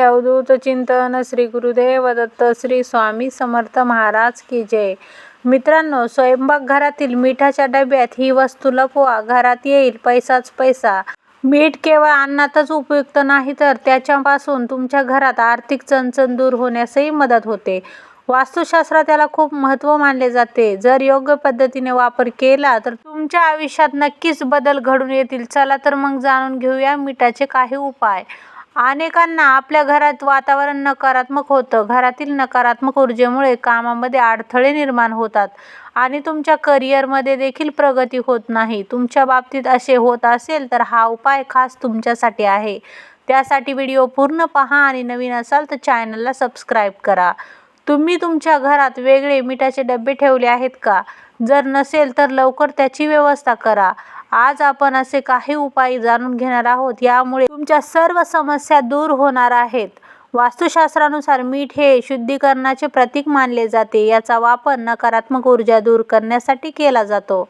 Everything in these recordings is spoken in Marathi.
अवधूत चिंतन श्री गुरुदेव दत्त श्री स्वामी समर्थ महाराज की जय मित्रांनो स्वयंपाकघरातील मिठाच्या डब्यात ही वस्तू लपवा घरात येईल पैसाच पैसा. मीठ केवळ अन्नातच उपयुक्त नाही तर त्याच्यापासून तुमच्या घरात आर्थिक चणचण दूर होण्यासही मदत होते. वास्तुशास्त्रात त्याला खूप महत्त्व मानले जाते. जर योग्य पद्धतीने वापर केला तर तुमच्या आयुष्यात नक्कीच बदल घडून येतील. चला तर मग जाणून घेऊया मिठाचे काही उपाय. अनेकांना आपल्या घरात वातावरण नकारात्मक होतं. घरातील नकारात्मक ऊर्जेमुळे कामामध्ये अडथळे निर्माण होतात आणि तुमच्या करिअरमध्ये देखील प्रगती होत नाही. तुमच्या बाबतीत असे होत असेल तर हा उपाय खास तुमच्यासाठी आहे. त्यासाठी व्हिडिओ पूर्ण पहा आणि नवीन असाल तर चॅनलला सबस्क्राईब करा. तुम्ही तुमच्या घरात वेगळे मिठाचे डबे ठेवले आहेत का? जर नसेल तर लवकर त्याची व्यवस्था करा. आज आपण असे काही उपाय जाणून घेणार आहोत. यामुळे तुमच्या सर्व समस्या दूर होणार आहेत. वास्तुशास्त्रानुसार मीठ हे शुद्धीकरणाचे प्रतीक मानले जाते. याचा वापर नकारात्मक ऊर्जा दूर करण्यासाठी केला जातो.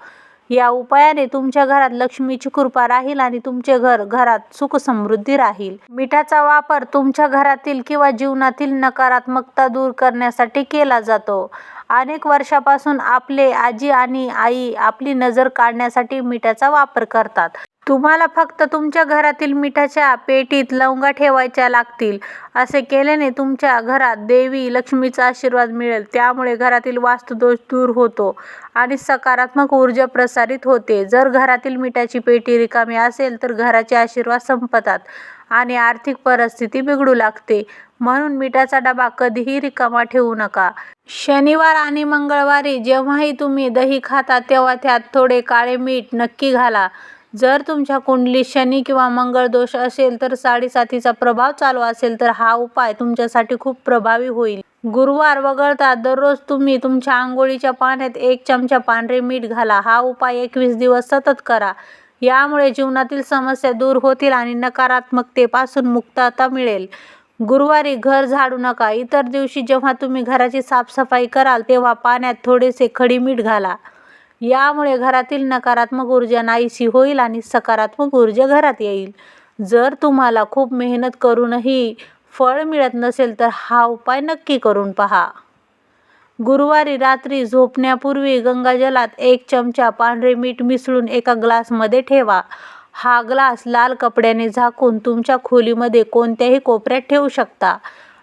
या उपायाने तुमच्या घरात लक्ष्मीची कृपा राहील आणि तुमचे घर घरात सुख समृद्धी राहील. मिठाचा वापर तुमच्या घरातील किंवा जीवनातील नकारात्मकता दूर करण्यासाठी केला जातो. अनेक वर्षापासून आपले आजी आणि आई आपली नजर काढण्यासाठी मिठाचा वापर करतात. तुम्हाला फक्त तुमच्या घरातील मिठाच्या पेटीत लवंगा ठेवायच्या लागतील असे केल्याने तुमच्या घरात देवी लक्ष्मीचा आशीर्वाद मिळेल. त्यामुळे घरातील वास्तुदोष दूर होतो आणि सकारात्मक ऊर्जा प्रसारित होते. जर घरातील मिठाची पेटी रिकामी असेल तर घराचे आशीर्वाद संपतात आणि आर्थिक परिस्थिती बिघडू लागते. म्हणून मिठाचा डबा कधीही रिकामा ठेवू नका. शनिवार आणि मंगळवारी जेव्हाही तुम्ही दही खाता तेव्हा त्यात थोडे काळे मीठ नक्की घाला. जर तुमच्या कुंडलीत शनी किंवा मंगळ दोष असेल तर साडेसातीचा प्रभाव चालू असेल तर हा उपाय तुमच्यासाठी खूप प्रभावी होईल. गुरुवार वगळता दररोज तुम्ही तुमच्या आंघोळीच्या पाण्यात एक चमचा पांढरे मीठ घाला. हा उपाय एकवीस दिवस सतत करा. यामुळे जीवनातील समस्या दूर होतील आणि नकारात्मकतेपासून मुक्तता मिळेल. गुरुवारी घर झाडू नका. इतर दिवशी जेव्हा तुम्ही घराची साफसफाई कराल तेव्हा पाण्यात थोडेसे खडीमीठ घाला. यामुळे घरातील नकारात्मक ऊर्जा नाहीशी होईल आणि सकारात्मक ऊर्जा घरात येईल. जर तुम्हाला खूप मेहनत करूनही फळ मिळत नसेल तर हा उपाय नक्की करून पहा. गुरुवारी रात्री झोपण्यापूर्वी गंगाजलात एक चमचा पांढरे मीठ मिसळून एका ग्लासमध्ये ठेवा. हा ग्लास लाल कपड्याने झाकून तुमच्या खोलीमध्ये कोणत्याही कोपऱ्यात ठेवू शकता.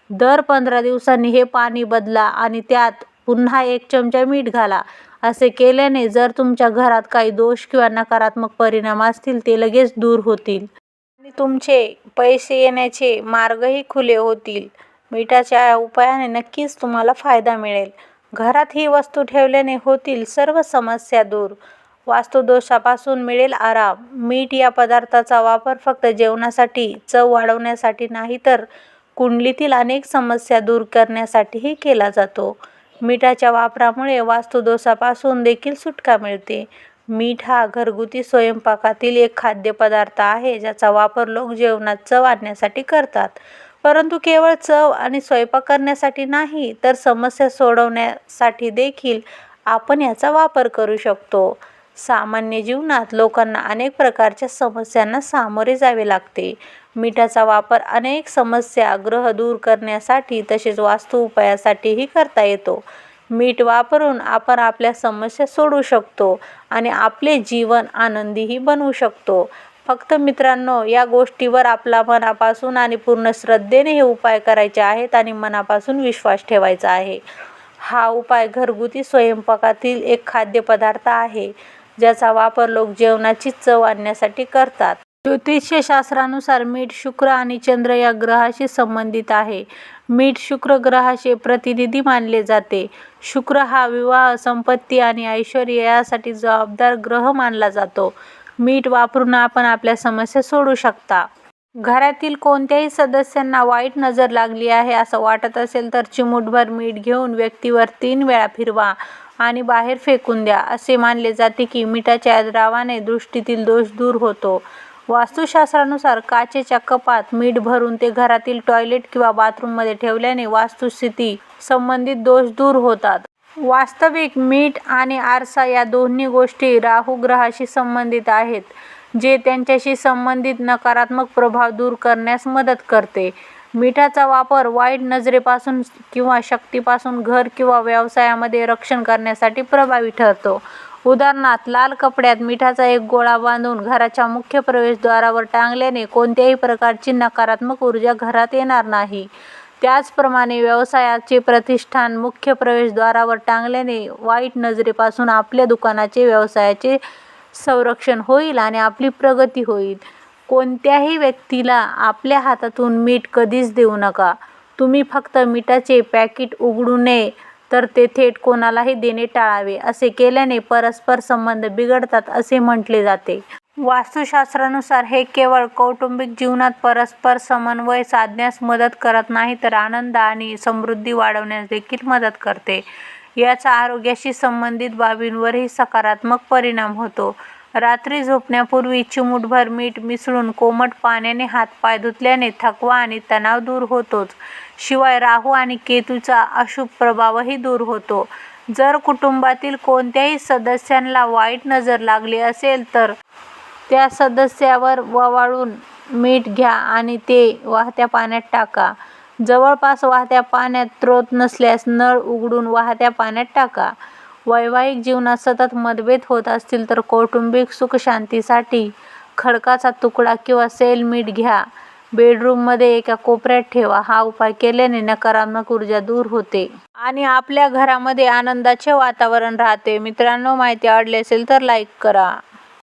दर पंधरा दिवसांनी हे पाणी बदला आणि त्यात पुन्हा एक चमचा मीठ घाला. असे केल्याने जर तुमच्या घरात काही दोष किंवा नकारात्मक परिणाम असतील ते लगेच दूर होतील. आणि तुमचे पैसे येण्याचे मार्गही खुले होतील. मिठाच्या उपायाने नक्कीच तुम्हाला फायदा मिळेल. घरात ही वस्तू ठेवल्याने होतील सर्व समस्या दूर. वास्तुदोषापासून मिळेल आराम. मीठ या पदार्थाचा वापर फक्त जेवणासाठी चव वाढवण्यासाठी नाही तर कुंडलीतील अनेक समस्या दूर करण्यासाठीही केला जातो. मिठाच्या वापरामुळे वास्तुदोषापासून देखील सुटका मिळते. मीठ हा घरगुती स्वयंपाकातील एक खाद्यपदार्थ आहे ज्याचा वापर लोक जेवणात चव आणण्यासाठी करतात. परंतु केवळ चव आणि स्वयंपाक करण्यासाठी नाही तर समस्या सोडवण्यासाठी देखील आपण याचा वापर करू शकतो. सामान्य जीवनात लोकांना अनेक प्रकारच्या समस्यांना सामोरे जावे लागते. मिठाचा वापर अनेक समस्या ग्रह दूर करण्यासाठी तसेच वास्तू उपायासाठीही करता येतो. मीठ वापरून आपण आपल्या समस्या सोडवू शकतो आणि आपले जीवन आनंदीही बनवू शकतो. फक्त मित्रांनो या गोष्टीवर आपला मनापासून आणि पूर्ण श्रद्धेने हे उपाय करायचे आहेत आणि मनापासून विश्वास ठेवायचा आहे. हा उपाय घरगुती स्वयंपाकातील एक खाद्यपदार्थ आहे. ज्याचा वापर लोक जेवणाची चव आणण्यासाठी करतात. ज्योतिषशास्त्रानुसार मीठ शुक्र आणि चंद्र या ग्रहाशी संबंधित आहे. मीठ शुक्र ग्रहाचे प्रतिनिधी मानले जाते. शुक्र हा विवाह संपत्ती आणि ऐश्वर यासाठी जबाबदार ग्रह मानला जातो. मीठ वापरून आपण आपल्या समस्या सोडू शकता. घरातील कोणत्याही सदस्यांना वाईट नजर लागली आहे असं वाटत असेल तर चिमूटभर मीठ घेऊन व्यक्तीवर तीन वेळा फिरवा. आणि बाहेर फेकून द्या असे मानले जाते की मिठाच्या द्रावाने दृष्टीतील दोष दूर होतो. वास्तुशास्त्रानुसार काचेच्या कपात मीठ भरून ते घरातील टॉयलेट किंवा बाथरूममध्ये ठेवल्याने वास्तुस्थिती संबंधित दोष दूर होतात. वास्तविक मीठ आणि आरसा या दोन्ही गोष्टी राहू ग्रहाशी संबंधित आहेत जे त्यांच्याशी संबंधित नकारात्मक प्रभाव दूर करण्यास मदत करते. मिठाचा वापर वाईट नजरेपासून किंवा शक्तीपासून घर किंवा व्यवसायामध्ये रक्षण करण्यासाठी प्रभावी ठरतो. उदाहरणार्थ, लाल कपड्यात मिठाचा एक गोळा बांधून घराच्या मुख्य प्रवेशद्वारावर टांगल्याने कोणत्याही प्रकारची नकारात्मक ऊर्जा घरात येणार नाही. त्याचप्रमाणे, व्यवसायाचे प्रतिष्ठान मुख्य प्रवेशद्वारावर टांगल्याने वाईट नजरेपासून आपल्या दुकानाचे, व्यवसायाचे संरक्षण होईल आणि आपली प्रगती होईल. कोणत्याही व्यक्तीला आपल्या हातातून मीठ कधीच देऊ नका. तुम्ही फक्त मिठाचे पॅकेट उघडू नये तर ते थेट कोणालाही देणे टाळावे. असे केल्याने परस्पर संबंध बिघडतात असे म्हटले जाते. वास्तुशास्त्रानुसार हे केवळ कौटुंबिक जीवनात परस्पर समन्वय साधण्यास मदत करत नाही तर आनंद आणि समृद्धी वाढवण्यास देखील मदत करते. याचा आरोग्याशी संबंधित बाबींवरही सकारात्मक परिणाम होतो. रात्री झोपण्यापूर्वी चिमूटभर मीठ मिसळून कोमट पाण्याने हात-पाय धुतल्याने थकवा आणि तणाव दूर होतोच, शिवाय राहू आणि केतूचा अशुभ प्रभावही दूर होतो. जर कुटुंबातील कोणत्याही सदस्यांना वाईट नजर लागली असेल तर त्या सदस्यावर ववाळून मीठ घ्या आणि ते वाहत्या पाण्यात टाका. जवळपास वाहत्या पाण्यात स्रोत नसल्यास नळ उघडून वाहत्या पाण्यात टाका. वैवाहिक जीवनात सतत मतभेद होत असतील तर कौटुंबिक सुखशांतीसाठी खडकाचा तुकडा किंवा सैल मीठ घ्या. बेडरूममध्ये एका कोपऱ्यात ठेवा. हा उपाय केल्याने नकारात्मक ऊर्जा दूर होते. आणि आपल्या घरामध्ये आनंदाचे वातावरण राहते. मित्रांनो, माहिती आवडली असेल तर लाईक करा.